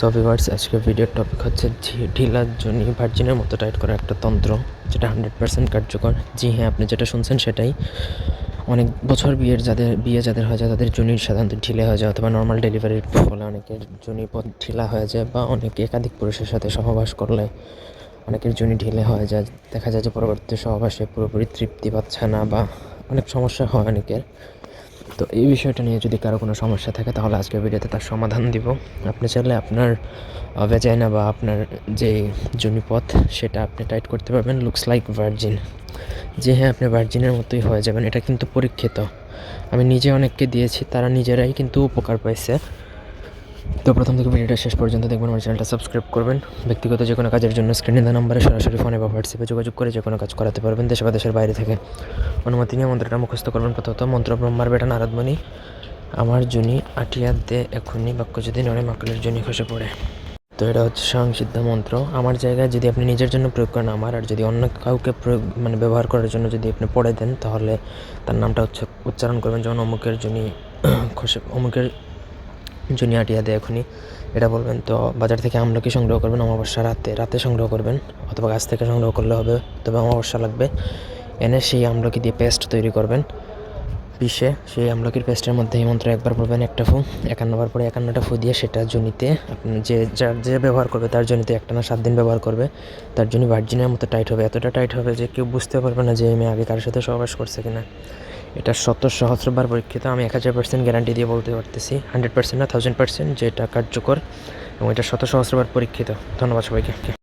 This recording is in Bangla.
সো ভিভার্স আজকের ভিডিওর টপিক হচ্ছে ঝি- ঢিলা জনি ভার্জিনের মতো টাইট করা একটা তন্ত্র, যেটা হান্ড্রেড পার্সেন্ট কার্যকর। জি হ্যাঁ আপনি যেটা শুনছেন সেটাই। অনেক বছর বিয়ের যাদের, বিয়ে যাদের হয়ে যায়, তাদের জনির সাধারণত ঢিলে হয়ে যায়, অথবা নর্মাল ডেলিভারির ফলে অনেকের জনি পথ ঢিলা হয়ে যায়, বা অনেকে একাধিক পুরুষের সাথে সহবাস করলে অনেকের জনি ঢিলে হয়ে যায়। দেখা যায় যে পরবর্তী সহবাসে পুরোপুরি তৃপ্তি পাচ্ছে না, বা অনেক সমস্যা হয় অনেকের। তো এই বিষয়টা নিয়ে যদি কারও কোনো সমস্যা থাকে, তাহলে আজকের ভিডিওতে তার সমাধান দিব। আপনি চাইলে আপনার ভেজাইনা বা আপনার যে জনিপথ সেটা আপনি টাইট করতে পারবেন। লুকস লাইক ভার্জিন যে হ্যাঁ আপনি ভার্জিনের মতোই হয়ে যাবেন। এটা কিন্তু পরীক্ষিত। আমি নিজে অনেককে দিয়েছি, তারা নিজেরাই কিন্তু উপকার পাইছে। তো প্রথম থেকে ভিডিওটা শেষ পর্যন্ত দেখবেন, আমার চ্যানেলটা সাবস্ক্রাইব করবেন। ব্যক্তিগত যে কোনো কাজের জন্য স্ক্রিনে দেওয়া নাম্বারে সরাসরি ফোনে বা হোয়াটসঅ্যাপে যোগাযোগ করে যে কোনো কাজ করাতে পারবেন দেশে বা দেশের বাইরে থেকে। অনুমতি নিয়ে মন্ত্রটা মুখস্থ করবেন। প্রথমত, মন্ত্র ব্রহ্মার বেটা নারদমণি, আমার জনি আটিয়া দে এখনই বাক্য যদি নড়ে মাকলের জনি খসে পড়ে। তো এটা হচ্ছে সংসিদ্ধ মন্ত্র। আমার জায়গায় যদি আপনি নিজের জন্য প্রয়োগ করেন আমার আর যদি অন্য কাউকে প্রয়োগ মানে ব্যবহার করার জন্য যদি আপনি পড়ে দেন, তাহলে তার নামটা হচ্ছে উচ্চারণ করবেন। যেমন অমুকের জনি খসে, অমুকের জুনি আটিয়া দেয় এখনই। এটা বলবেন, তো বাজার থেকে আমলকি সংগ্রহ করবেন, অমাবস্যা রাতে রাতে সংগ্রহ করবেন, অথবা গাছ থেকে সংগ্রহ করলে হবে, তবে অমাবস্যা লাগবে। এনে সেই আমলকি দিয়ে পেস্ট তৈরি করবেন। পিষে সেই আমলকির পেস্টের মধ্যে এই মন্ত্র একবার পড়বেন একটা ফু, একান্নবার পরে একান্নটা ফু দিয়ে সেটা জনিতে আপনি যে, যার যে ব্যবহার করবে তার জনিতে একটা না সাত দিন ব্যবহার করবে, তার জন্য ভার্জিনের মতো টাইট হবে। এতটা টাইট হবে যে কেউ বুঝতে পারবে না যে মেয়ে আগে কারোর সাথে সহবাস করছে কিনা। এটা শত সহস্রবার পরীক্ষিত, আমি এক হাজার পার্সেন্ট গ্যারান্টি দিয়ে বলতে পারতেছি। হান্ড্রেড পার্সেন্ট না থাউজেন্ড পার্সেন্ট যে এটা কার্যকর, এবং এটা শত সহস্রবার পরীক্ষিত। ধন্যবাদ সবাইকে।